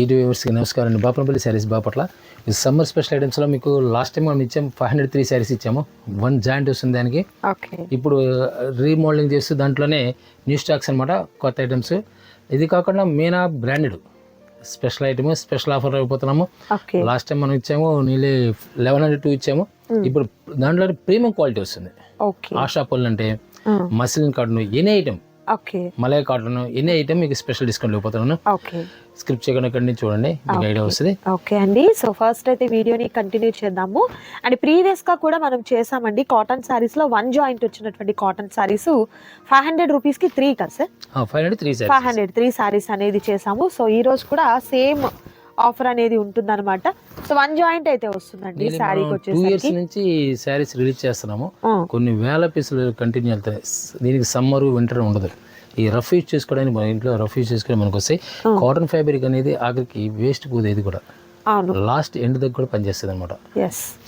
ఈటీ వ్యూవర్స్కి నమస్కారం అండి. బాపనపల్లి శారీస్ బాపట్ల. ఈ సమ్మర్ స్పెషల్ ఐటమ్స్లో మీకు లాస్ట్ టైం మనం ఇచ్చాము ఫైవ్ హండ్రెడ్ త్రీ శారీస్ ఇచ్చాము. వన్ జాయింట్ వస్తుంది దానికి. ఇప్పుడు రీమోడలింగ్ చేస్తూ దాంట్లోనే న్యూ స్టాక్స్ అనమాట కొత్త ఐటమ్స్ ఇది కాకుండా Meena branded special item special offer అయిపోతున్నాము. Last time మనం ఇచ్చాము నీళ్ళు లెవెన్ హండ్రెడ్ టూ ఇచ్చాము. ఇప్పుడు దాంట్లో ప్రీమియం క్వాలిటీ వస్తుంది. ఆషా పళ్ళు అంటే muslin cotton any item okay. Malai cotton any item మీకు స్పెషల్ డిస్కౌంట్ ఇవ్వబోతున్నాను? ఓకే. స్క్రిప్ట్ చేయకుండా ఇక్కడి చూడండి మీకు ఐడియా వస్తుంది. ఓకే అండి. సో ఫస్ట్ అయితే వీడియోని కంటిన్యూ చేద్దాము. అండ్ ప్రీవియస్గా కూడా మనం చేసామండి కాటన్ సారీస్లో వన్ జాయింట్ వచ్చినటువంటి కాటన్ సారీస్ ఫైవ్ హండ్రెడ్ రూపీస్కి త్రీ కదా sir? Five hundred three five saris hundred three saris అనేది చేసాము సో ఈ రోజు కూడా సేమ్ ఆఫర్ అనేది ఉంటుందన్నమాట. సో వన్ జాయింట్ అయితే వస్తుందండి శారీకి టూ ఇయర్స్ వచ్చేసరికి. నుంచి శారీస్ రిలీజ్ చేస్తున్నాము. కొన్ని వేల పీసులు కంటిన్యూ వెళ్తాయి. దీనికి సమ్మర్ వింటర్ ఉండదు. ఈ రఫ్ యూజ్ చేసుకోవడానికి మన ఇంట్లో రఫ్ యూజ్ చేసుకుని మనకు వస్తాయి. కాటన్ ఫ్యాబ్రిక్ అనేది ఆఖరికి వేస్ట్ పోదు ఇది కూడా. లాస్ట్ ఎండ్ దగ్గర కూడా పనిచేస్తుంది అనమాట ఎస్ ఇది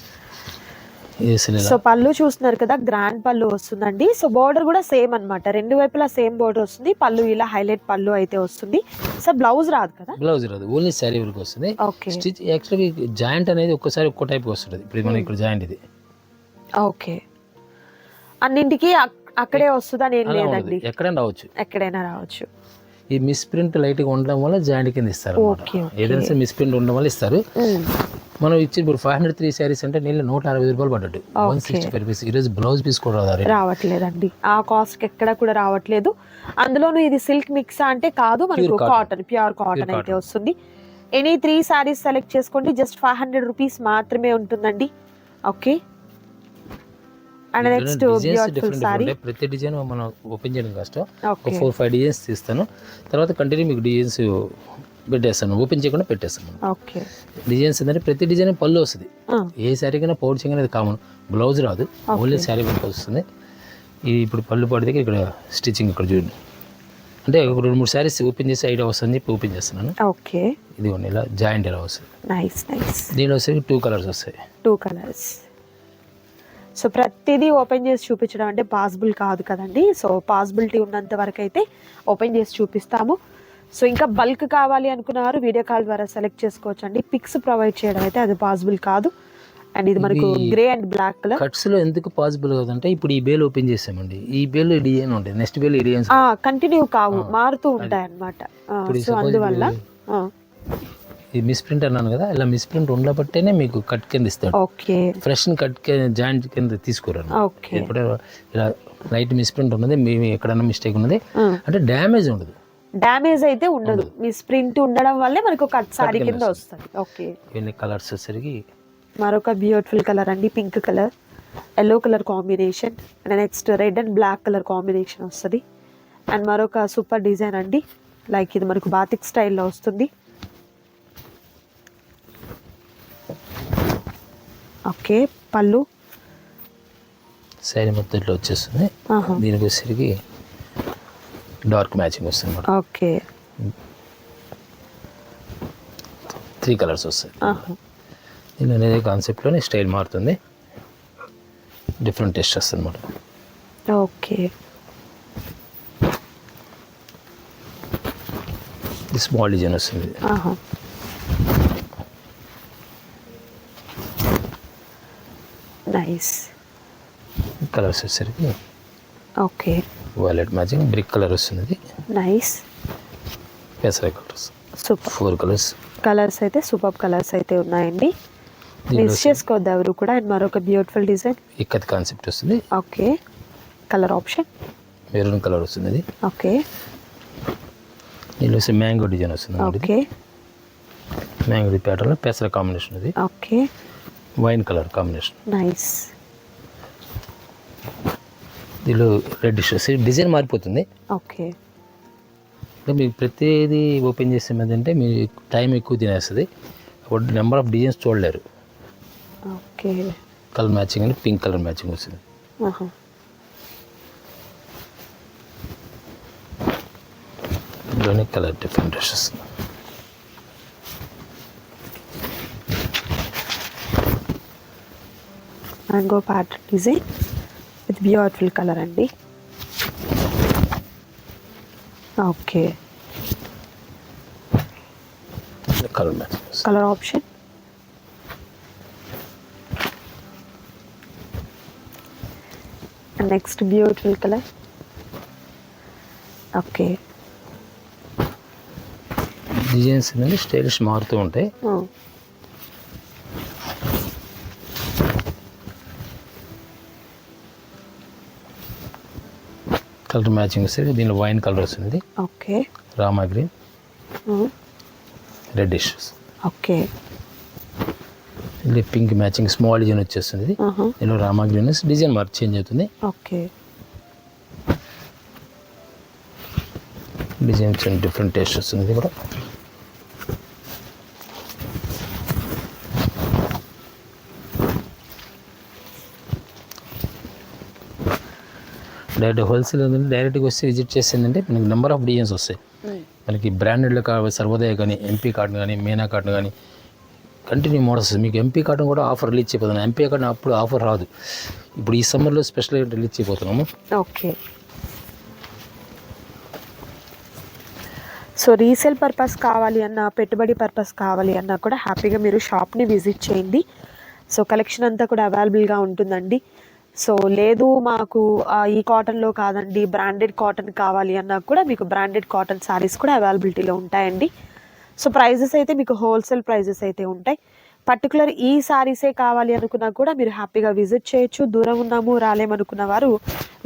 అసలు ఇలా సో పళ్ళు చూస్తున్నారు కదా గ్రాండ్ పళ్ళు వస్తుందండి. సో బోర్డర్ కూడా సేమ్ అన్నమాట. రెండు వైపులా సేమ్ బోర్డర్ వస్తుంది. పళ్ళు ఇలా హైలైట్ పళ్ళు అయితే వస్తుంది. సో బ్లౌజ్ రాదు కదా? బ్లౌజ్ రాదు. ఓన్లీ శారీ వరకు వస్తుంది. ఓకే స్టిచ్ యాక్చువల్గా జాయింట్ అనేది ఒక్కసారి ఒక్కో టైప్ వస్తుంది. ఇప్పుడు మనం ఇక్కడ జాయింట్ ఇది. ఓకే అన్నింటికి అక్- అక్కడే వస్తుందని ఏం లేదండి. ఎక్కడైనా రావచ్చు. ఎక్కడైనా రావచ్చు. ఈ మిస్ ప్రింట్ లైట్గా ఉండడం వల్ల జాయింట్ కింద ఇస్తారు. ఏదైనా సరే మిస్ ప్రింట్ ఉండడం వల్ల ఇస్తారు. మనం ఇచ్చి ఇప్పుడు ఫైవ్ హండ్రెడ్ త్రీ శారీస్ అంటే నీళ్ళు నూట అరవై రూపాయలు పడ్డట్టు. వన్ సిక్స్టీ ఫైవ్ రూపీస్ ఈరోజు బ్లౌజ్ పీస్ కూడా రాదు రావట్లేదండి. ఆ కాస్ట్ ఎక్కడ కూడా రావట్లేదు. అందులోనూ ఇది సిల్క్ మిక్స్ అంటే కాదు మనకు. కాటన్ ప్యూర్ కాటన్ అయితే వస్తుంది. ఎనీ త్రీ సారీస్ సెలెక్ట్ చేసుకోండి. జస్ట్ ఫైవ్ హండ్రెడ్ రూపీస్ మాత్రమే ఉంటుందండి. Okay and next beautiful sari ప్రతి డిజైన్ మనం ఓపెన్ చేయడం కష్టం ఒక ఫోర్ ఫైవ్ డిజైన్స్ తీస్తాను. తర్వాత కంటిన్యూ మీకు డిజైన్స్ పెట్టేస్తాను. ఓపెన్ చేయకుండా పెట్టేస్తాను. ఓకే డిజైన్స్ ఏంటంటే ప్రతి డిజైన్ పళ్ళు వస్తుంది. ఏ శారీ కన్నా పౌడ్ చేయగానే అది కామన్ బ్లౌజ్ రాదు. ఓన్లీ శారీ మనకు వస్తుంది. ఇది ఇప్పుడు పళ్ళు పాడు దగ్గర ఇక్కడ స్టిచ్చింగ్ ఇక్కడ చూడండి. అంటే ఒక రెండు మూడు శారీస్ ఓపెన్ చేసి ఐడియా వస్తుంది చెప్పి ఓపెన్ చేస్తున్నాను. ఓకే ఇది ఇలా జాయింట్ ఎలా వస్తుంది. నైస్ నైస్ దీనిలో వచ్చేసి టూ కలర్స్ వస్తాయి. టూ కలర్స్ సో ప్రతిదీ ఓపెన్ చేసి చూపించడం అంటే పాసిబుల్ కాదు కదండి. సో పాసిబిలిటీ ఉన్నంత వరకు అయితే ఓపెన్ చేసి చూపిస్తాము. సో ఇంకా బల్క్ కావాలి అనుకున్నారు వీడియో కాల్ ద్వారా సెలెక్ట్ చేసుకోవచ్చు అండి పిక్స్ ప్రొవైడ్ చేయడం అయితే అది పాసిబుల్ కాదు. అండ్ ఇది మనకు గ్రే అండ్ బ్లాక్ కలర్ కట్స్లో ఎందుకు పాసిబుల్ కాదంటే ఇప్పుడు ఈ బేల్ ఓపెన్ చేసామండి. ఈ బేల్ డిజైన్ ఉంటాయి. నెక్స్ట్ బేల్ డిజైన్స్ కంటిన్యూ కావు. మారుతూ ఉంటాయి అన్నమాట సో అందువల్ల ఈ మిస్ ప్రింట్ అన్నాను కదా ఇలా మిస్ ప్రింట్ ఉండబట్టేనే మీకు కట్ కింద ఇస్తాడు. ఓకే. ఫ్రెష్ కట్ జాయింట్ కింద తీసుకోరు ఓకే. ఇప్పుడు ఇలా లైట్ మిస్ ప్రింట్ ఉన్నది మీ మీ ఎక్కడైనా మిస్టేక్ ఉన్నది అంటే డ్యామేజ్ ఉండదు. డ్యామేజ్ అయితే ఉండదు. మీ స్ప్రింట్ ఉండడం వల్లే మనకు కట్ సారీ కింద వస్తుంది. ఓకే. ఇవన్నీ కలర్స్ వచ్చేసరికి మరొక బ్యూటిఫుల్ కలర్ అండి pink colour yellow colour combination and next red and black colour combination వస్తుంది. అండ్ మరొక సూపర్ డిజైన్ అండి లైక్ ఇది మనకు బాతిక్ స్టైల్లో వస్తుంది. ఓకే పళ్ళు? శారీ మొత్తం ఇట్లా వచ్చేస్తుంది. దీనికి వచ్చేసరికి డార్క్ మ్యాచింగ్ వస్తుంది ఓకే. త్రీ కలర్స్ వస్తాయి. ఆహా. దీని అనేది కాన్సెప్ట్లోనే స్టైల్ మారుతుంది. డిఫరెంట్ టేస్ట్ వస్తుంది అనమాట ఓకే. స్మాల్ డిజైన్ వస్తుంది ఆహా. నైస్ కలర్స్ వచ్చేసరికి okay. Violet matching brick colour వస్తుంది నైస్. పెసర colours super. Four colours colours అయితే సూపర్ కలర్స్ అయితే ఉన్నాయండి. మిస్ చేసుకోవద్దు ఎవరు కూడా. అండ్ మరొక బ్యూటిఫుల్ డిజైన్ ఇక్కత్ కాన్సెప్ట్ వస్తుంది. Okay. Colour option maroon colour వస్తుంది ఓకే. దీనిలో మ్యాంగో డిజైన్ వస్తుంది. ఓకే. మ్యాంగో ప్యాటర్న్లో పెసర కాంబినేషన్ ఇది okay. Wine colour combination nice దీనిలో రెడ్ వస్తుంది డిజైన్ మారిపోతుంది. ఓకే అంటే మీకు ప్రతిదీ ఓపెన్ చేసే మీద అంటే మీ టైం ఎక్కువ తినేస్తుంది. అప్పుడు నెంబర్ ఆఫ్ డిజైన్స్ చూడలేరు. ఓకే కలర్ మ్యాచింగ్ అంటే పింక్ కలర్ మ్యాచింగ్ వస్తుంది. ఇందులోనే colour different dresses mango pattern design with beautiful colour అండి. Okay. Colour option next beautiful colour okay designs అనేది స్టైలిష్ మారుతూ ఉంటాయి. కలర్ మ్యాచింగ్ వస్తే దీనిలో వైన్ కలర్ వస్తుంది. Okay. Rama green. Reddish okay. ఇది పింక్ మ్యాచింగ్ స్మాల్ డిజైన్ వచ్చేస్తుంది. దీనిలో Rama green design mark change అవుతుంది. ఓకే. డిజైన్ డిఫరెంట్ టేస్ట్ వస్తుంది కూడా. డైరెక్ట్ హోల్సేల్ ఉందంటే డైరెక్ట్గా వస్తే విజిట్ చేసిందంటే మనకి నెంబర్ ఆఫ్ డిజైన్స్ వస్తాయి. మనకి బ్రాండెడ్లో కావాలి సర్వోదయ కానీ ఎంపీ కాటన్ కానీ మీనా కాటన్ కానీ కంటిన్యూ మోడల్స్ మీకు ఎంపీ కాటన్ కూడా ఆఫర్ రిలీజ్ చేయబోతున్నాం. ఎంపీ కాటన్ అప్పుడు ఆఫర్ రాదు. ఇప్పుడు ఈ సమ్మర్లో స్పెషల్గా రిలీజ్ చేయబోతున్నాము. ఓకే. సో రీసేల్ పర్పస్ కావాలి అన్న పెట్టుబడి పర్పస్ కావాలి అన్నా కూడా హ్యాపీగా మీరు షాప్ని విజిట్ చేయండి. సో కలెక్షన్ అంతా కూడా అవైలబుల్గా ఉంటుందండి. సో లేదు మాకు ఈ కాటన్లో కాదండి బ్రాండెడ్ కాటన్ కావాలి అన్నా కూడా మీకు బ్రాండెడ్ కాటన్ శారీస్ కూడా అవైలబిలిటీలో ఉంటాయండి. సో ప్రైజెస్ అయితే మీకు హోల్సేల్ ప్రైజెస్ అయితే ఉంటాయి. పర్టికులర్ ఈ శారీసే కావాలి అనుకున్నా కూడా మీరు హ్యాపీగా విజిట్ చేయొచ్చు. దూరం ఉన్నాము రాలేమనుకున్న వారు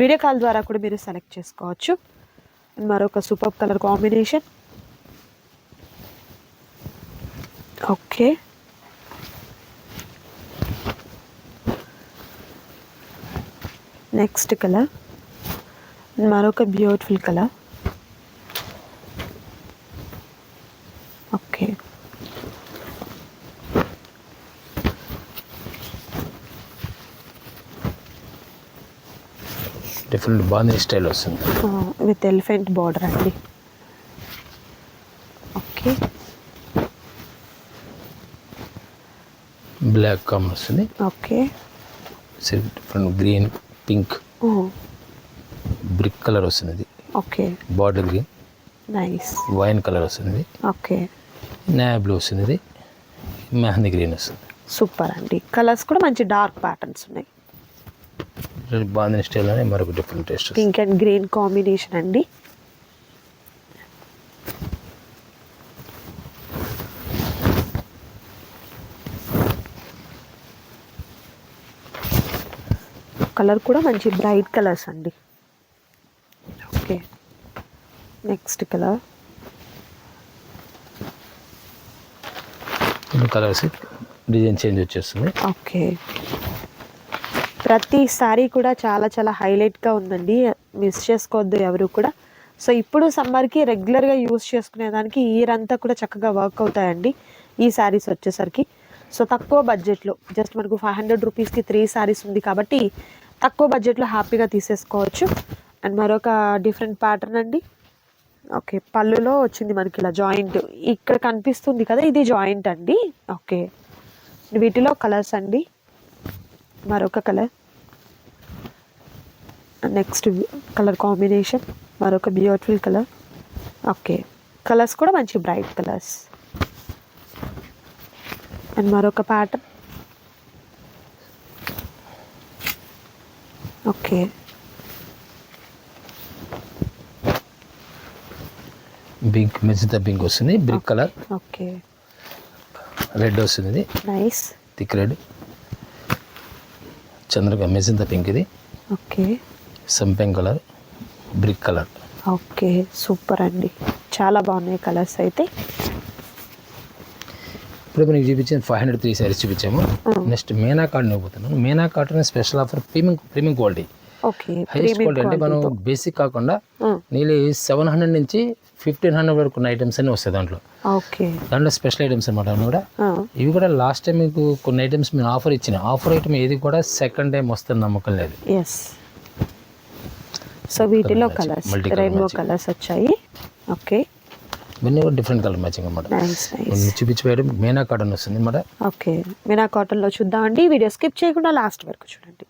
వీడియో కాల్ ద్వారా కూడా మీరు సెలెక్ట్ చేసుకోవచ్చు. మరొక super colour combination. Okay. Next colour. మరొక బ్యూటిఫుల్ కలర్. ఓకే. డిఫరెంట్ బాగుంది స్టైల్ వస్తుంది. విత్ ఎలిఫెంట్ బార్డర్ అండి. ఓకే. బ్లాక్ కామన్ వస్తుంది. Okay. Different green pink. Brick colour వస్తుంది ఇది okay. Border green. Nice. Wine colour వస్తుంది ఓకే. నాయా బ్లూ వస్తుంది ఇది మెహందీ గ్రీన్ వస్తుంది. సూపర్ అండి. కలర్స్ కూడా మంచి డార్క్ ప్యాటర్న్స్ ఉన్నాయి. బాగుంది స్టైల్లోనే మరొక different taste pink and green combination అండి. కలర్ కూడా మంచి బ్రైట్ కలర్స్ అండి. Okay. Next colour. Colours design change వచ్చేస్తుంది. ఓకే. ప్రతి సారీ కూడా చాలా చాలా హైలైట్గా ఉందండి. మిస్ చేసుకోవద్దు ఎవరు కూడా. సో ఇప్పుడు సమ్మర్కి రెగ్యులర్గా యూస్ చేసుకునేదానికి ఇయర్ అంతా కూడా చక్కగా వర్క్ అవుతాయండి ఈ శారీస్ వచ్చేసరికి. సో తక్కువ బడ్జెట్లో జస్ట్ మనకు ఫైవ్ హండ్రెడ్ రూపీస్కి త్రీ శారీస్ ఉంది కాబట్టి తక్కువ బడ్జెట్లో హ్యాపీగా తీసేసుకోవచ్చు. అండ్ మరొక డిఫరెంట్ ప్యాటర్న్ అండి. ఓకే పళ్ళులో వచ్చింది మనకి ఇలా జాయింట్ ఇక్కడ కనిపిస్తుంది కదా ఇది జాయింట్ అండి. ఓకే వీటిలో కలర్స్ అండి. మరొక కలర్ నెక్స్ట్ కలర్ కాంబినేషన్ మరొక బ్యూటిఫుల్ కలర్ ఓకే కలర్స్ కూడా మంచి బ్రైట్ కలర్స్ అండ్ మరొక pattern okay. Pink magenta pink వస్తుంది. Brick colour okay. రెడ్ వస్తుంది. ఇది నైస్ థిక్ రెడ్ చంద్రక మెజింతా పింక్ ఇది. Okay. సంపెంగ్ colour brick colour okay super అండి. చాలా బాగున్నాయి కలర్స్ అయితే. ఇప్పుడు మనకి చూపించిన ఫైవ్ హండ్రెడ్ త్రీ సారీస్ చూపించాము. నెక్స్ట్ మీనా కాటన్ ఇవ్వబోతున్నాను Meena cotton special offer premium premium quality okay highest quality అంటే మనం బేసిక్ కాకుండా నీళ్ళు సెవెన్ హండ్రెడ్ నుంచి ఫిఫ్టీన్ హండ్రెడ్ వరకు ఉన్న ఐటమ్స్ అన్నీ వస్తాయి దాంట్లో. దాంట్లో స్పెషల్ ఐటమ్స్ అనమాట అవి కూడా? ఇవి కూడా లాస్ట్ టైం మీకు కొన్ని ఐటమ్స్ మేము ఆఫర్ ఇచ్చిన. ఆఫర్ ఐటమ్ ఏది కూడా సెకండ్ టైం వస్తుంది నమ్మకం లేదు. సో వీటిలో కలర్స్ రెయిన్బో. కలర్స్ వచ్చాయి. ఓకే ఇవన్నీ కూడా డిఫరెంట్ కలర్ మ్యాచింగ్ అనమాట నైస్ చూపించే మీనా కాటన్ వస్తుంది అనమాట ఓకే. మీనా కాటన్లో చూద్దామండి. వీడియో స్కిప్ చేయకుండా లాస్ట్ వరకు చూడండి.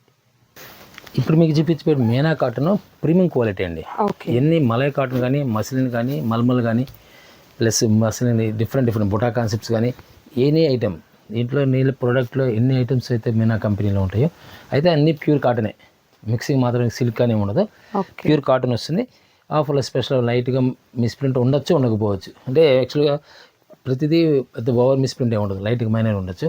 ఇప్పుడు మీకు చూపించే మీనా కాటన్ ప్రీమియం క్వాలిటీ అండి. ఓకే. ఎన్ని మలై కాటన్ కానీ మసిలిన్ కానీ మల్మల్ కానీ plus muslin different different buta concepts కానీ ఎనీ ఐటమ్ దీంట్లో నీళ్ళ ప్రోడక్ట్లో ఎన్ని ఐటమ్స్ అయితే మీనా కంపెనీలో ఉంటాయో అయితే అన్నీ ప్యూర్ కాటనే మిక్సింగ్ మాత్రం సిల్క్ అని ఉండదు. ప్యూర్ కాటన్ వస్తుంది. ఆఫర్లో స్పెషల్ లైట్గా మిస్ప్రింట్ ఉండొచ్చు ఉండకపోవచ్చు. అంటే యాక్చువల్గా ప్రతిదీ పెద్ద ఓవర్ మిస్ప్రింట్ ఏ ఉండదు లైట్గా మైనర్ ఉండొచ్చు.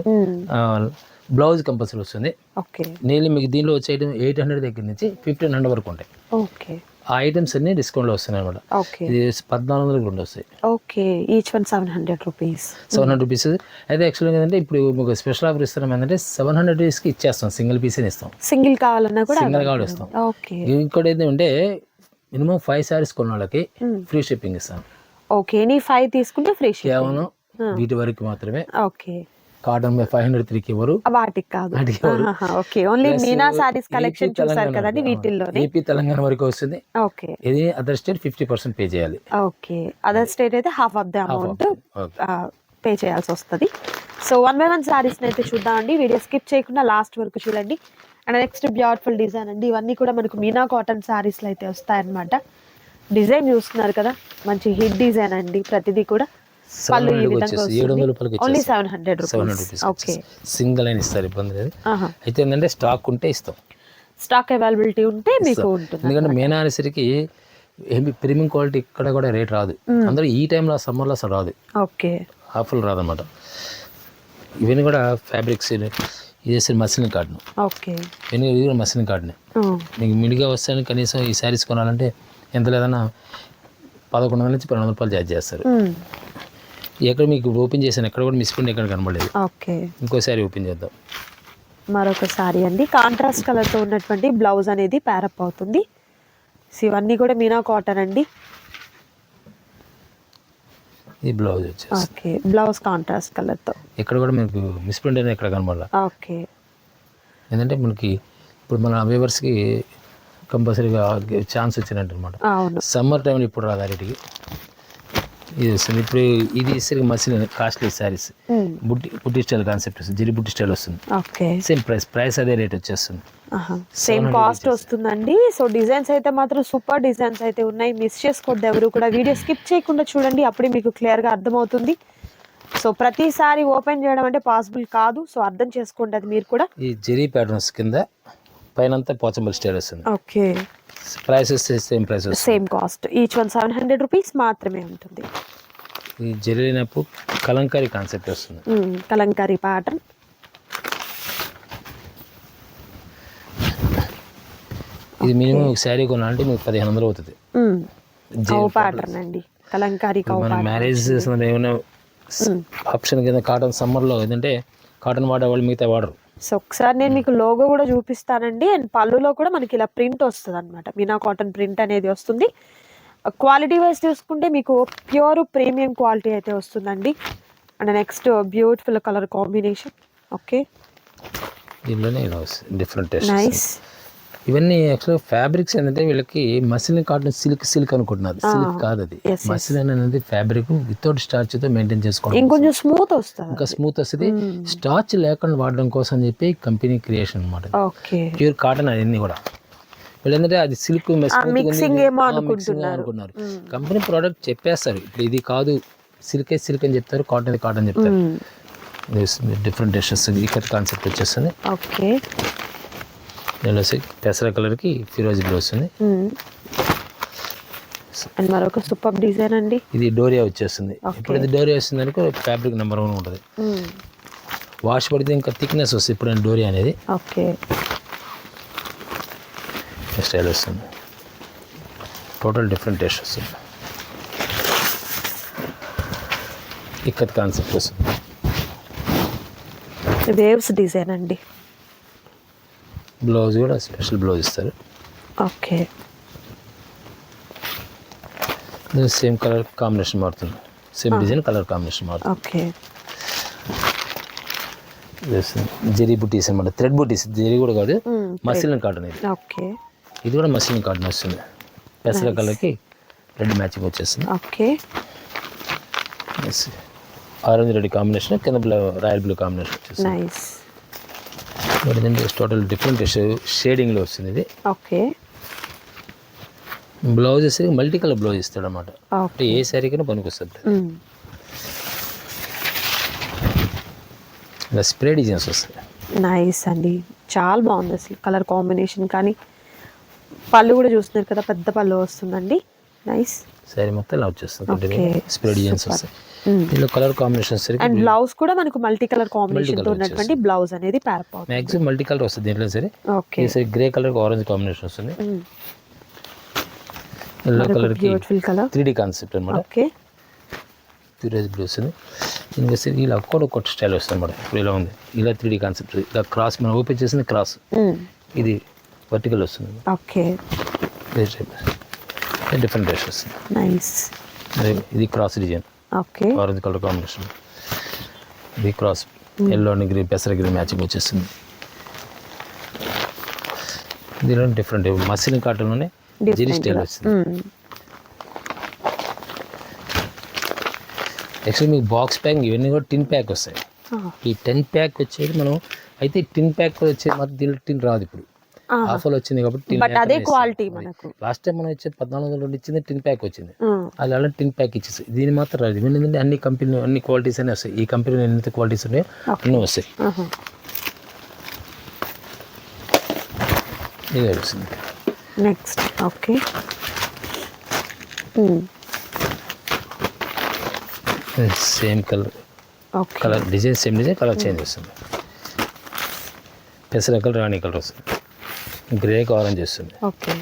బ్లౌజ్ కంపల్సరీ వస్తుంది. ఓకే. నీళ్ళు మీకు దీనిలో వచ్చే ఐటమ్ ఎయిట్ హండ్రెడ్ దగ్గర నుంచి ఫిఫ్టీన్ హండ్రెడ్ వరకు ఉంటాయి. ఓకే. ఆ ఐటమ్స్ అన్ని డిస్కౌంట్లో వస్తున్నాయి అనమాట ఇది పద్నాలుగు వందలకు రెండు వస్తాయి. Okay. Each one seven hundred rupees. Seven hundred rupees. అయితే యాక్చువల్గా ఏంటంటే ఇప్పుడు మీకు స్పెషల్ ఆఫర్ ఇస్తున్నాం ఏంటంటే సెవెన్ హండ్రెడ్ రూపీస్కి ఇచ్చేస్తాం సింగిల్ పీస్ ఇస్తాం. సింగిల్ కావాలన్నా కూడా సింగిల్ కావాలి ఇస్తాం. ఇంకోటి ఏంటంటే మినిమం ఫైవ్ సారీస్ కొన్న వాళ్ళకి ఫ్రీ షిప్పింగ్ ఇస్తాం ఓకే నీ ఫైవ్ తీసుకుంటే ఫ్రీ కేవలం వీటి వరకు మాత్రమే. ఓకే కాటన్ ఫైవ్ హండ్రెడ్ త్రీకి ఇవ్వరు. వాటికి కాదు. Okay only Meena saris collection చూసారు కదండి వరకు. వీటిల్లోనే. ఏపీ తెలంగాణ వరకు వస్తుంది. ఓకే ఇది other state fifty percent pay చేయాలి. ఓకే అదర్ స్టేట్ అయితే half of the amount pay చేయాల్సి వస్తుంది. సో వన్ బై వన్ సారీస్ని అయితే చూద్దామండి. వీడియో స్కిప్ చేయకుండా లాస్ట్ వరకు చూడండి. అండ్ నెక్స్ట్ బ్యూటిఫుల్ డిజైన్ అండి. ఇవన్నీ కూడా మనకు మీనా కాటన్ సారీస్లో అయితే వస్తాయన్నమాట. డిజైన్ చూస్తున్నారు కదా మంచి హిట్ డిజైన్ అండి ప్రతిదీ కూడా. పళ్ళు ఈ విధంగా only seven hundred rupees. Okay. Single అయిన ఇస్తారు ఇబ్బంది లేదు. అయితే ఏంటంటే స్టాక్ ఉంటే ఇస్తాం. స్టాక్ అవైలబిలిటీ ఉంటే మీకు ఉంటుంది ఎందుకంటే మెయిన్ అనేసరికి ఏమి ప్రీమియం క్వాలిటీ ఇక్కడ కూడా రేట్ రాదు. అందరూ ఈ టైంలో సమ్మర్లో అసలు రాదు. ఓకే. ఆఫర్లు రాదన్నమాట. ఇవన్నీ కూడా ఫ్యాబ్రిక్స్ ఇది వేసిన మసిలిన్ కార్డును ఓకే. ఇది కూడా మసిలిన్ కార్డునే మీకు మిడిగా వస్తాను కనీసం ఈ శారీస్ కొనాలంటే ఎంత లేదన్నా పదకొండు వందల నుంచి పన్నెండు వందల రూపాయలు ఛార్జ్ చేస్తారు. ఎక్కడ మీకు ఓపెన్ చేశాను ఎక్కడ కూడా మిస్ ప్రింట్ ఎక్కడ కనబడలేదు. ఓకే. ఇంకో శారీ ఓపెన్ చేద్దాం. మరొక సారీ అండి. కాంట్రాస్ట్ కలర్తో ఉన్నటువంటి బ్లౌజ్ అనేది ప్యారప్ అవుతుంది. ఇవన్నీ కూడా మీనా కాటన్ అండి. ఈ బ్లౌజ్ వచ్చేసి. ఓకే బ్లౌజ్ కాంట్రాస్ట్ కలర్తో. ఎక్కడ కూడా మీకు మిస్ ప్రింట్ అనేది ఎక్కడ కనబడాల. ఓకే. ఏంటంటే మనకి ఇప్పుడు మన వ్యూవర్స్కి కంపల్సరీగా ఛాన్స్ వచ్చినట్టు అనమాట సమ్మర్ టైంలో ఇప్పుడు రాదు అరటికి ఇది వస్తుంది ఇప్పుడు ఇది ఇసరికి మసిలిన కాస్ట్లీ శారీస్ బుట్టి బుట్టి స్టైల్ కాన్సెప్ట్ వస్తుంది. జిరి బుట్టి స్టైల్ వస్తుంది. ఓకే. సేమ్ ప్రైస్ ప్రైస్ అదే రేట్ వచ్చేస్తుంది. సేమ్ కాస్ట్ వస్తుందండి. సో డిజైన్స్ అయితే మాత్రం సూపర్ డిజైన్స్ అయితే ఉన్నాయి. మిస్ చేసుకోవద్దు ఎవరు కూడా. వీడియో స్కిప్ చేయకుండా చూడండి. అప్పుడే మీకు క్లియర్గా అర్థమవుతుంది. సో ప్రతిసారి ఓపెన్ చేయడం అంటే పాసిబుల్ కాదు. సో అర్థం చేసుకోండి అది మీరు కూడా. ఈ జెరీ ప్యాటర్న్స్ కింద పైన అంతా పోచంబల్ స్టైల్ వస్తుంది. ఓకే. ప్రైసెస్ సేమ్ ప్రైస్ వస్తుంది. Same cost each one seven hundred rupees మాత్రమే ఉంటుంది. ఈ జెరీనప్పు కలంకారీ కాన్సెప్ట్ వస్తుంది. కలంకారీ ప్యాటర్న్ ఇది మినిమం శారీ కొనాలంటే మీకు పదిహేను వందలు అవుతుంది. ప్యాటర్న్ అండి. కలంకారీ మన మ్యారేజ్ ఏమైనా ఆప్షన్ కింద కాటన్ సమ్మర్లో ఏంటంటే కాటన్ వాడేవాళ్ళు మిగతా వాడరు. సో ఒకసారి నేను మీకు లోగో కూడా చూపిస్తానండి. అండ్ పళ్ళులో కూడా మనకి ఇలా ప్రింట్ వస్తుంది అనమాట మీనా కాటన్ ప్రింట్ అనేది వస్తుంది. క్వాలిటీ వైజ్ చూసుకుంటే మీకు ప్యూర్ ప్రీమియం క్వాలిటీ అయితే వస్తుందండి. And next beautiful colour combination okay దీనిలోనే డిఫరెంట్ నైస్ ఇవన్నీ యాక్చువల్గా ఫ్యాబ్రిక్స్ ఏంటంటే వీళ్ళకి మసిలిన్ కాటన్ సిల్క్ సిల్క్ అనుకుంటున్నారు. సిల్క్ కాదు అది. మసిలిన్ అనేది ఫ్యాబ్రిక్ వితౌట్ స్టార్చ్తో మెయింటైన్ చేసుకోవడం ఇంకొంచెం స్మూత్ వస్తుంది. ఇంకా స్మూత్ వస్తుంది. స్టార్చ్ లేకుండా వాడడం కోసం అని చెప్పి కంపెనీ క్రియేషన్ అనమాట ప్యూర్ కాటన్ అవన్నీ కూడా. వీళ్ళు ఏంటంటే అది సిల్క్. అనుకున్నారు కంపెనీ ప్రోడక్ట్ చెప్పేస్తారు. ఇప్పుడు ఇది కాదు సిల్క్ సిల్క్ అని చెప్తారు కాటన్ కాటన్ చెప్తారు. డిఫరెంట్ టెస్టెస్ ఇక్కడ కాన్సెప్ట్ వచ్చేస్తుంది. ఓకే. నేను పెసర కలర్కి ఫిరోజీ బ్లూ వస్తుంది. అండ్ మరొక సూపర్ డిజైన్ అండి. ఇది డోరియా వచ్చేస్తుంది. ఇప్పుడు ఇది డోరియా వస్తుంది అనుకో ఫ్యాబ్రిక్ నెంబర్ వన్ ఉంటుంది. వాష్ పడితే ఇంకా థిక్నెస్ వస్తుంది ఇప్పుడు డోరియా అనేది. ఓకే. స్టైల్ వస్తుంది. టోటల్ డిఫరెంట్ టేస్ట్ వస్తుంది. ఇక్కత్ కాన్సెప్ట్ వస్తుంది. వేవ్స్ డిజైన్ అండి. బ్లౌజ్ కూడా స్పెషల్ బ్లౌజ్ ఇస్తారు. ఓకే. సేమ్ కలర్ కాంబినేషన్ మారుతుంది సేమ్ డిజైన్ కలర్ కాంబినేషన్ మారుతుంది ఓకే. జెరీ బుటీస్ అనమాట థ్రెడ్ బుటీస్ జెరీ కూడా కాదు మసిలిన్ కాటన్ ఇది. ఓకే. ఇది కూడా మసిలిన్ కాటన్ వస్తుంది. పెసర కలర్కి రెడ్ మ్యాచింగ్ వచ్చేస్తుంది. ఓకే. ఆరెంజ్ రెడ్ కాంబినేషన్ కింద బ్లూ రాయల్ బ్లూ కాంబినేషన్ వచ్చేస్తుంది. నైస్. ఏంటంటే టోటల్ డిఫరెంట్ షేడింగ్లో వస్తుంది ఇది. ఓకే. బ్లౌజ్ వచ్చేసరికి మల్టీ కలర్ బ్లౌజ్ ఇస్తాడు అనమాట అంటే ఏ శారీకైనా పనికి వస్తుంది ఇలా స్ప్రే డిజైన్స్ వస్తాయి. నైస్ అండి. చాలా బాగుంది అసలు కలర్ కాంబినేషన్ కానీ పళ్ళు కూడా చూస్తున్నారు కదా పెద్ద పళ్ళు వస్తుందండి. నైస్ శారీ మొత్తం ఇలా వచ్చేస్తుంది. స్ప్రే డిజైన్స్ వస్తాయి. దీనిలో కలర్ కాంబినేషన్ అండ్ వచ్చేసరికి బ్లౌజ్ కూడా మనకు మల్టీ కలర్ కాంబినేషన్తో ఉన్నటువంటి బ్లౌజ్ అనేది ప్యారప్ మ్యాక్సిమం మల్టీ కలర్ వస్తుంది దీంట్లో సరే. Okay grey colour orange combination వస్తుంది. ఎల్లో కలర్కి beautiful colour three D concept అనమాట ఓకే ప్యూరేజ్ బ్లూ వస్తుంది. దీనికి వస్తే ఇలా కూడా కొత్త స్టైల్ వస్తుంది అనమాట ఇప్పుడు ఇలా ఉంది. ఇలా త్రీ డి కాన్సెప్ట్ ఇలా క్రాస్ మనం ఓపెన్ చేసింది క్రాస్ ఇది వర్టికల్ వస్తుంది. ఓకే డిఫరెంట్ డ్రెస్ వస్తుంది. నైస్ ఇది cross design okay. Orange colour combination. ఇది క్రాస్ ఎల్లో అండ్ గ్రీన్ పెసర గ్రీన్ మ్యాచింగ్ వచ్చేస్తుంది దీనిలో డిఫరెంట్ మసిల్ కాటన్లోనే జిరి స్టైల్ వచ్చింది. యాక్చువల్లీ మీకు బాక్స్ ప్యాక్ ఇవన్నీ కూడా టిన్ ప్యాక్ వస్తాయి. ఈ టెన్ ప్యాక్ వచ్చేది మనం అయితే టిన్ ప్యాక్ వచ్చేది మాత్రం దీనిలో టిన్ రాదు ఇప్పుడు. ఆఫర్ వచ్చింది కాబట్టి బట్ అదే క్వాలిటీ మనకు. లాస్ట్ టైం మనం వచ్చేది పద్నాలుగు వందల రెండు ఇచ్చింది టిన్ ప్యాక్ వచ్చింది. అది అలా టిన్ ప్యాక్ ఇచ్చేసి. దీని మాత్రం రాదు. ఏంటంటే అన్ని కంపెనీ అన్ని క్వాలిటీస్ అనే వస్తాయి. ఈ కంపెనీలో ఎన్ని క్వాలిటీస్ ఉన్నాయో అన్నీ వస్తాయి. ఇది వస్తుంది next. Okay. Same colour. Colour design same design colour change వస్తుంది. పెసర కలర్ రాణి కలర్ వస్తుంది. గ్రేకి ఆరెంజ్ వస్తుంది ఓకే.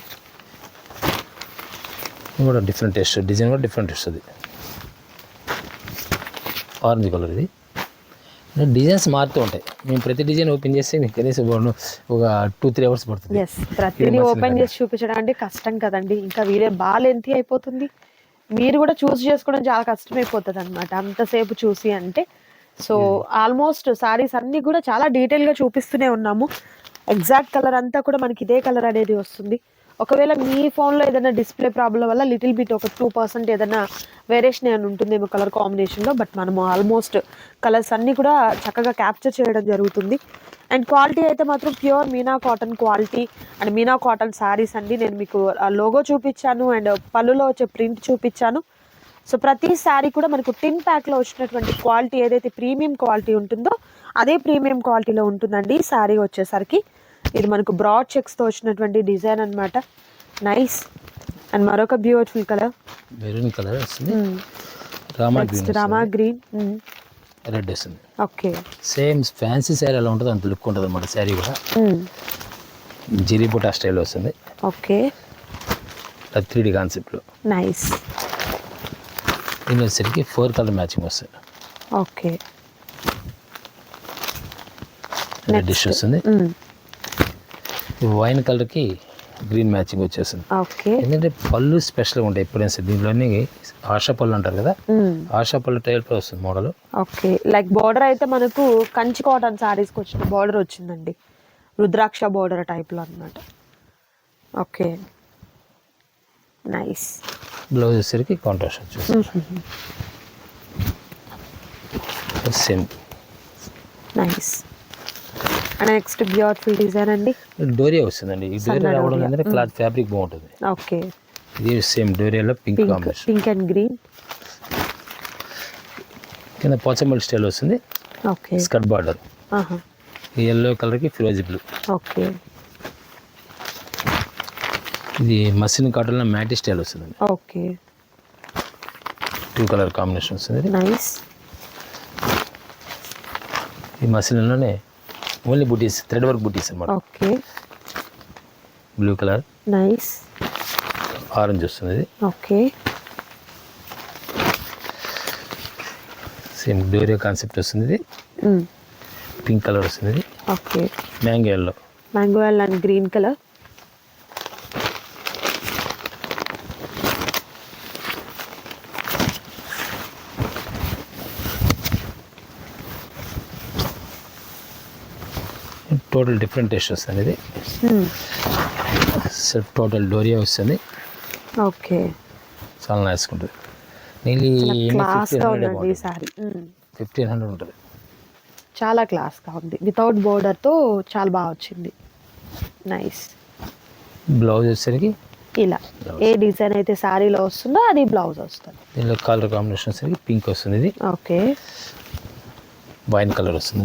కూడా డిఫరెంట్ టేస్ట్ డిజైన్ కూడా డిఫరెంట్ వస్తుంది ఆరెంజ్ కలర్ ఇది. డిజైన్స్ మారుతూ ఉంటాయి. మేము ప్రతి డిజైన్ ఓపెన్ చేస్తే మీకు కనీసం ఒక- టూ త్రీ అవర్స్ పడుతుంది. ప్రతిదీ ఓపెన్ చేసి చూపించడం అంటే కష్టం కదండి. ఇంకా వీడియో బాగా లెంతీ అయిపోతుంది. మీరు కూడా చూస్ చేసుకోవడం చాలా కష్టం అయిపోతుంది అనమాట అంతసేపు చూసి అంటే. సో ఆల్మోస్ట్ సారీస్ అన్ని కూడా చాలా డీటెయిల్గా చూపిస్తూనే ఉన్నాము. ఎగ్జాక్ట్ కలర్ అంతా కూడా మనకి ఇదే కలర్ అనేది వస్తుంది. ఒకవేళ మీ ఫోన్లో ఏదైనా డిస్ప్లే ప్రాబ్లం వల్ల లిటిల్ బిట్ ఒక టూ పర్సెంట్ ఏదైనా వేరియేషన్ ఏమైనా ఉంటుందేమో కలర్ కాంబినేషన్లో బట్ మనము ఆల్మోస్ట్ కలర్స్ అన్నీ కూడా చక్కగా క్యాప్చర్ చేయడం జరుగుతుంది. అండ్ క్వాలిటీ అయితే మాత్రం pure Meena cotton quality and Meena cotton saris అండి. నేను మీకు లోగో చూపించాను అండ్ పళ్ళులో వచ్చే ప్రింట్ చూపించాను. సో ప్రతి శారీ కూడా మనకు టిన్ ప్యాక్లో వచ్చినటువంటి క్వాలిటీ ఏదైతే ప్రీమియం క్వాలిటీ ఉంటుందో అదే ప్రీమియం క్వాలిటీలో ఉంటుందండి. శారీ వచ్చేసరికి ఇది మనకు బ్రాడ్ చెక్స్తో వచ్చినటువంటి డిజైన్ అన్నమాట. నైస్. అండ్ మరొక బ్యూటిఫుల్ కలర్. మెరూన్ కలర్ వస్తుంది. Rama green Rama green. Red వస్తుంది. ఓకే. సేమ్ ఫ్యాన్సీ శారీ ఎలా ఉంటుంది అంత లుక్ ఉంటుంది అనమాట శారీ కూడా. జిరిబుటా స్టైల్ వస్తుంది. ఓకే. త్రీ డి కాన్సెప్ట్లో నైస్. దీని వచ్చేసరికి ఫోర్ కలర్ మ్యాచింగ్ వస్తుంది. ఓకే. రెడ్డిష్ వస్తుంది. ఈ వైన్ కలర్కి గ్రీన్ మ్యాచింగ్ వచ్చేస్తుంది. ఓకే. ఎందుకంటే పళ్ళు స్పెషల్గా ఉంటాయి ఎప్పుడైనా సరే. దీంట్లోని ఆశా పళ్ళు అంటారు కదా. ఆశా పళ్ళు టైప్లో వస్తుంది మోడల్. ఓకే. లైక్ బార్డర్ అయితే మనకు కంచి కాటన్ శారీస్కి వచ్చిన బార్డర్ వచ్చిందండి. రుద్రాక్ష బార్డర్ టైప్లో అన్నమాట. ఓకే. నైస్ బ్లౌజ్ వచ్చేసరికి కాంట్రాస్ట్ వచ్చేస్తుంది. Same nice and next beautiful design అండి? డోరియా వస్తుందండి. ఈ డోరియా రావడం ఏంటంటే క్లాత్ ఫ్యాబ్రిక్ బాగుంటుంది. ఓకే. ఇది same డోరియాలో pink pink combination. Pink and green. కింద పోచంపల్లి స్టైల్ వస్తుంది. ఓకే. Skirt border. ఎల్లో కలర్కి ఫిరోజీ బ్లూ ఓకే. ఇది మసిన్ కాటన్లో మ్యాటి స్టైల్ వస్తుందండి. ఓకే. టూ కలర్ కాంబినేషన్ వస్తుంది. నైస్. ఈ మసిన్లోనే ఓన్లీ బుటీస్ థ్రెడ్ వర్క్ బుటీస్ అనమాట okay. Blue colour nice. Orange వస్తుంది ఓకే. సేమ్ డోరియా కాన్సెప్ట్ వస్తుంది ఇది పింక్ కలర్ వస్తుంది okay. Mango yellow mango and green colour total different taste వస్తుంది ఇది టోటల్ డోరియా వస్తుంది ఓకే చాలా నైస్ ఉంటుంది. నీళ్ళు క్లాస్ ఫిఫ్టీన్ హండ్రెడ్ ఉంటుంది. చాలా క్లాస్గా ఉంది. వితౌట్ బోర్డర్తో చాలా బాగా వచ్చింది. నైస్ బ్లౌజ్ వచ్చేసరికి ఇలా. ఏ డిజైన్ అయితే శారీలో వస్తుందో అది బ్లౌజ్ వస్తుంది. దీనిలో కలర్ కాంబినేషన్ వచ్చేసరికి పింక్ వస్తుంది ఇది. ఓకే వైన్ కలర్ వస్తుంది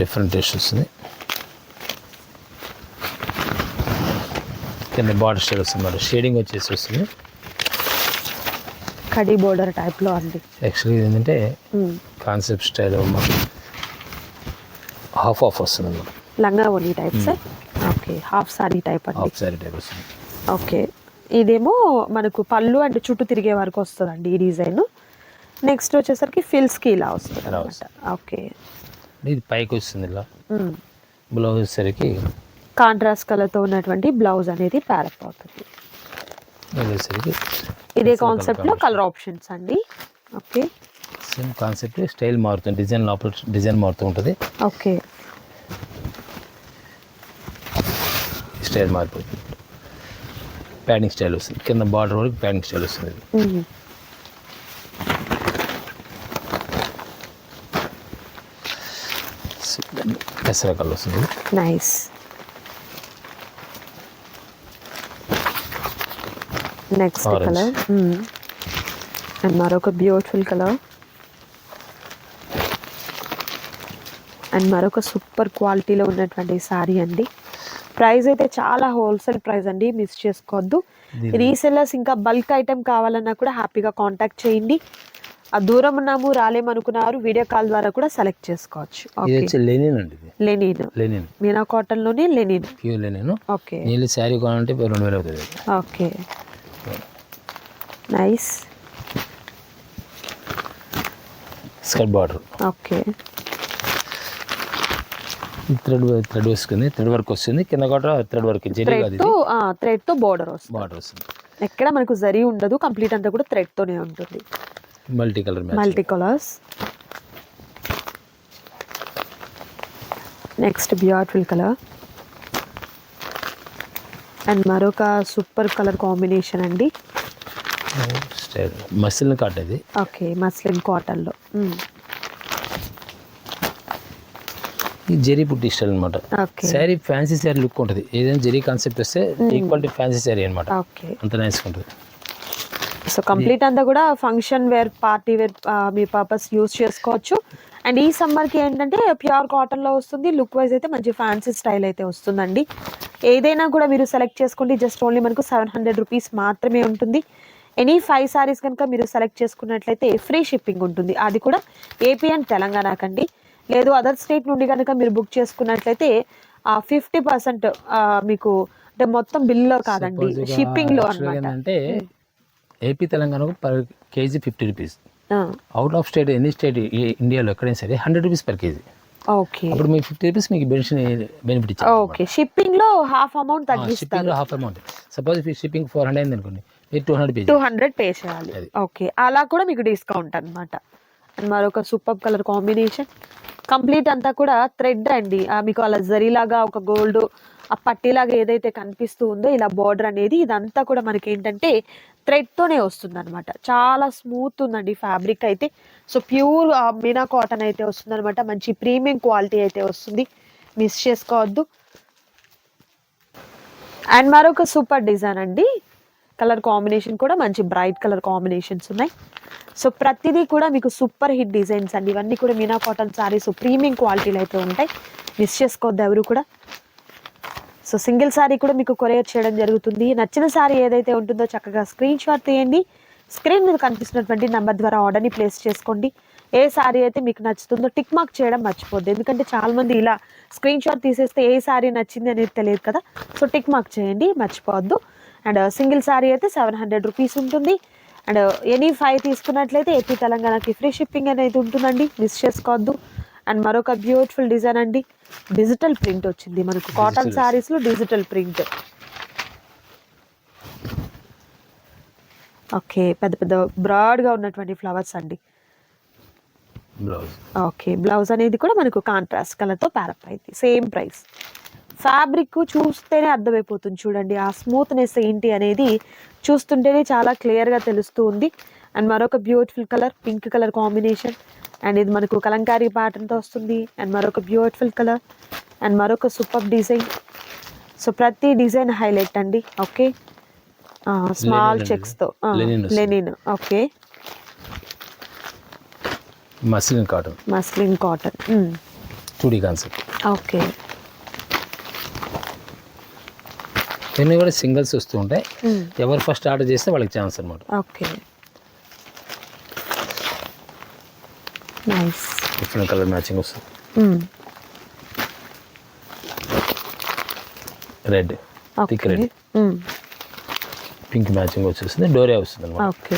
డిఫరెంట్ టేస్ట్ వస్తుంది కింద బార్డర్ స్టైల్ వస్తుంది అన్నమాట షేడింగ్ వచ్చేసి వస్తుంది. కడీ బోర్డర్ టైప్లో అండి. యాక్చువల్లీ ఏంటంటే. కాన్సెప్ట్ స్టైల్ హాఫ్ ఆఫ్ వస్తుంది అనమాట లంగా ఓని type sir? Okay half sari type అండి. హాఫ్ సారీ టైప్ వస్తుంది. ఓకే. ఇదేమో మనకు పళ్ళు అండ్ చుట్టూ తిరిగే వరకు వస్తుందండి ఈ డిజైన్. నెక్స్ట్ వచ్చేసరికి ఫిల్స్కి ఇలా వస్తుంది. ఓకే. ఇది పైకి వస్తుంది ఇలా. బ్లౌజ్ వచ్చేసరికి కాంట్రాస్ట్ కలర్తో ఉన్నటువంటి బ్లౌజ్ అనేది ప్యారప్ అవుతుంది. ఇదే కాన్సెప్ట్లో కలర్ ఆప్షన్స్ అండి. ఓకే. సేమ్ కాన్సెప్ట్ స్టైల్ మారుతుంది డిజైన్ లోపల డిజైన్ మారుతూ ఉంటుంది. ఓకే. స్టైల్ మారిపోతుంది. ప్యాడింగ్ స్టైల్ వస్తుంది. కింద బార్డర్ వరకు ప్యాడింగ్ స్టైల్ వస్తుంది ఇది. మ్మ్. పెసర వస్తుంది. Nice next. కలర్ అండ్ మరొక బ్యూటిఫుల్ కలర్ అండ్ మరొక సూపర్ క్వాలిటీలో ఉన్నటువంటి శారీ అండి. ప్రైస్ అయితే చాలా హోల్సేల్ ప్రైస్ అండి. మిస్ చేసుకోవద్దు. రీసెల్లర్స్ ఇంకా బల్క్ ఐటెం కావాలన్నా కూడా హ్యాపీగా కాంటాక్ట్ చేయండి. ఆ దూరం ఉన్నాము రాలేమనుకున్నారు వీడియో కాల్ ద్వారా కూడా సెలెక్ట్ చేసుకోవచ్చు. లెనిన్ అండి లెనిన్. లెనిన్. మీనా కాటన్లోనే లెనిన్. Pure linen. ఓకే నీళ్ళు శారీ కొనాలంటే రెండు వేలు అవుతుంది. Okay nice skirt border okay thread thread వస్తుంది. థ్రెడ్ వర్క్ వస్తుంది. కింద కూడా థ్రెడ్ వర్క్తో థ్రెడ్తో బోర్డర్ వస్తుంది. బార్డర్ వస్తుంది. ఎక్కడ మనకు జరీ ఉండదు కంప్లీట్ అంతా కూడా థ్రెడ్ తోనే ఉంటుంది. Multi colour multi colours next beautiful colour and మరొక సూపర్ కలర్ కాంబినేషన్ అండి. స్టైల్ మసిల్ కట్ ఇది. ఓకే మస్లిన్ కాటన్లో ఈ జరీ పుట్టి స్టైల్ అనమాట okay sari fancy sari look ఉంటుంది. ఏదైనా జరీ కాన్సెప్ట్ వస్తే ఈక్వాలిటీ ఫ్యాన్సీ శారీ అనమాట ఓకే అంత నైస్ ఉంటుంది. సో కంప్లీట్ అంతా కూడా ఫంక్షన్ వేర్ పార్టీ వేర్ మీ పర్పస్ యూస్ చేసుకోవచ్చు. అండ్ ఈ సమ్మర్కి ఏంటంటే ప్యూర్ కాటన్లో వస్తుంది. లుక్ వైజ్ అయితే మంచి ఫ్యాన్సీ స్టైల్ అయితే వస్తుందండి. ఏదైనా కూడా మీరు సెలెక్ట్ చేసుకోండి. జస్ట్ ఓన్లీ మనకు సెవెన్ హండ్రెడ్ రూపీస్ మాత్రమే ఉంటుంది. ఎనీ ఫైవ్ సారీస్ కనుక మీరు సెలెక్ట్ చేసుకున్నట్లయితే ఫ్రీ షిప్పింగ్ ఉంటుంది. అది కూడా ఏపీ అండ్ తెలంగాణకండి. లేదు అదర్ స్టేట్ నుండి కనుక మీరు బుక్ చేసుకున్నట్లయితే ఫిఫ్టీ పర్సెంట్ మీకు అంటే మొత్తం బిల్లో కాదండి. షిప్పింగ్లో అనమాట ఏంటంటే ఏపీ తెలంగాణకు per KG fifty rupees out of state any state ఇండియాలో ఎక్కడైనా సరే hundred rupees per KG okay. అప్పుడు మీకు ఫిఫ్టీ రూపీస్ మీకు బెనిఫిట్ ఇచ్చారు ఓకే. షిప్పింగ్లో హాఫ్ అమౌంట్ షిప్పింగ్ తగ్గిస్తారు half amount suppose shipping four hundred అయింది అనుకోండి మీరు two hundred pay two hundred pay చేయాలి. ఓకే. అలా కూడా మీకు డిస్కౌంట్ అన్నమాట. మరొక సూపర్ కలర్ కాంబినేషన్ కంప్లీట్ అంతా కూడా థ్రెడ్ అండి. మీకు అలా జరీలాగా ఒక గోల్డ్ ఆ పట్టీలాగా ఏదైతే కనిపిస్తూ ఉందో ఇలా బార్డర్ అనేది ఇదంతా కూడా మనకి ఏంటంటే థ్రెడ్తోనే వస్తుంది అనమాట చాలా స్మూత్ ఉందండి ఫ్యాబ్రిక్ అయితే. సో ప్యూర్ మీనా కాటన్ అయితే వస్తుంది అనమాట మంచి ప్రీమియం క్వాలిటీ అయితే వస్తుంది. మిస్ చేసుకోవద్దు. అండ్ మరొక సూపర్ డిజైన్ అండి. కలర్ కాంబినేషన్ కూడా మంచి బ్రైట్ కలర్ కాంబినేషన్స్ ఉన్నాయి. సో ప్రతిదీ కూడా మీకు సూపర్ హిట్ డిజైన్స్ అండి. ఇవన్నీ కూడా మీనా కాటన్ శారీస్ ప్రీమియం క్వాలిటీలు అయితే ఉంటాయి. మిస్ చేసుకోవద్దు ఎవరు కూడా. సో సింగిల్ శారీ కూడా మీకు కొరియర్ చేయడం జరుగుతుంది. నచ్చిన సారీ ఏదైతే ఉంటుందో చక్కగా స్క్రీన్ షాట్ తీయండి. స్క్రీన్ మీద కనిపిస్తున్నటువంటి నెంబర్ ద్వారా ఆర్డర్ని ప్లేస్ చేసుకోండి. ఏ శారీ అయితే మీకు నచ్చుతుందో టిక్ మార్క్ చేయడం మర్చిపోద్దు. ఎందుకంటే చాలామంది ఇలా స్క్రీన్ షాట్ తీసేస్తే ఏ శారీ నచ్చింది అనేది తెలియదు కదా. సో టిక్ మార్క్ చేయండి మర్చిపోవద్దు. అండ్ సింగిల్ శారీ అయితే సెవెన్ హండ్రెడ్ రూపీస్ ఉంటుంది. అండ్ ఎనీ ఫైవ్ తీసుకున్నట్లయితే ఏపీ తెలంగాణకి ఫ్రీ షిప్పింగ్ అనేది ఉంటుందండి. మిస్ చేసుకోవద్దు. అండ్ మరొక బ్యూటిఫుల్ డిజైన్ అండి. డిజిటల్ ప్రింట్ వచ్చింది మనకు. Cotton Digital. సారీస్లో డిజిటల్ ప్రింట్. ఓకే పెద్ద పెద్ద బ్రాడ్గా ఉన్నటువంటి ఫ్లవర్స్ అండి. బ్లౌజ్. ఓకే బ్లౌజ్ అనేది కూడా మనకు కాంట్రాస్ట్ కలర్తో ప్యారప్ అయింది. Same price. ఫ్యాబ్రిక్ చూస్తేనే అర్థమైపోతుంది చూడండి. ఆ స్మూత్నెస్ ఏంటి అనేది చూస్తుంటేనే చాలా క్లియర్గా తెలుస్తూ ఉంది. అండ్ మరొక beautiful colour pink colour combination. And ఇది మనకు కలంకారీ pattern తో వస్తుంది. అండ్ మరొక బ్యూటిఫుల్ కలర్ అండ్ మరొక సూపర్ డిజైన్ సో ప్రతి డిజైన్ హైలైట్ అండి. Okay small చెక్స్తో. Linen okay muslin cotton muslin cotton two D concept okay ఇవన్నీ కూడా సింగిల్స్ వస్తూ ఉంటాయి. ఎవరు ఫస్ట్ ఆర్డర్ చేస్తే వాళ్ళకి ఛాన్స్ అనమాట okay nice different colour matching వస్తుంది red thick red pink matching వచ్చేస్తుంది. డోరియా వస్తుంది అనమాట ఓకే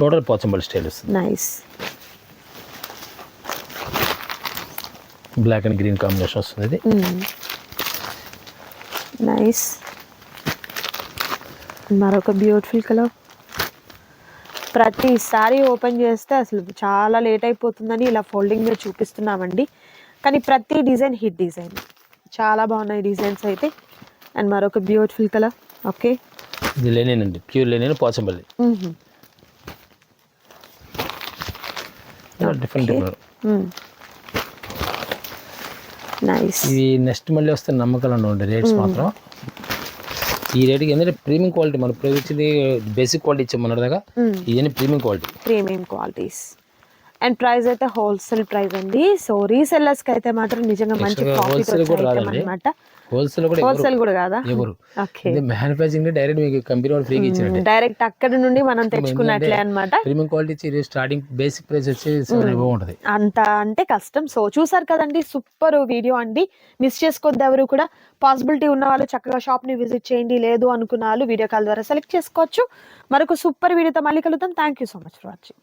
టోటల్ పోచంపల్లి స్టైల్ వస్తుంది. Nice black and green combination వస్తుంది ఇది. నైస్ మరొక బ్యూటిఫుల్ కలర్ ప్రతిసారి ఓపెన్ చేస్తే అసలు చాలా లేట్ అయిపోతుందని ఇలా ఫోల్డింగ్ మీద చూపిస్తున్నామండి. కానీ ప్రతి డిజైన్ హిట్ డిజైన్. చాలా బాగున్నాయి డిజైన్స్ అయితే. అండ్ మరొక బ్యూటిఫుల్ కలర్ ఓకే ఇది లెనిన్ అండి pure linen Pochampally different nice ఇవి నెక్స్ట్ మళ్ళీ వస్తే నమ్మకాలు ఉండే రేట్స్ మాత్రం. ఈ రేటుకి ఎందుకంటే ప్రీమియం క్వాలిటీ మన ప్రొవిచ్చింది బేసిక్ క్వాలిటీ ఇచ్చాం మన దాకా ఇవన్నీ premium quality premium qualities and price అయితే హోల్సేల్ ప్రైస్ అండి. సో రీసెల్లర్స్కి అయితే మాత్రం నిజంగా మంచి ప్రాఫిట్. అనమాట హోల్సేల్ కూడా హోల్సేల్ కూడా కాదా? ఎవరు? ఓకే మ్యానుఫ్యాక్చరింగ్ డైరెక్ట్ మీకు కంపెనీ వాళ్ళు ఫ్రీగా ఇచ్చినట్టే. డైరెక్ట్ అక్కడ నుండి మనం తెచ్చుకున్నట్లే అన్నమాట. Premium quality starting basic price వచ్చి ఉంటుంది అంత అంటే కష్టం. సో చూసారు కదండి సూపర్ వీడియో అండి. మిస్ చేసుకోవద్దు ఎవరు కూడా? పాసిబిలిటీ ఉన్న వాళ్ళు చక్కగా షాప్ని విజిట్ చేయండి లేదు అనుకున్న వాళ్ళు వీడియో కాల్ ద్వారా సెలెక్ట్ చేసుకోవచ్చు. మరొక సూపర్ వీడియోతో మళ్ళీ కలుద్దాం. Thank you so much for watching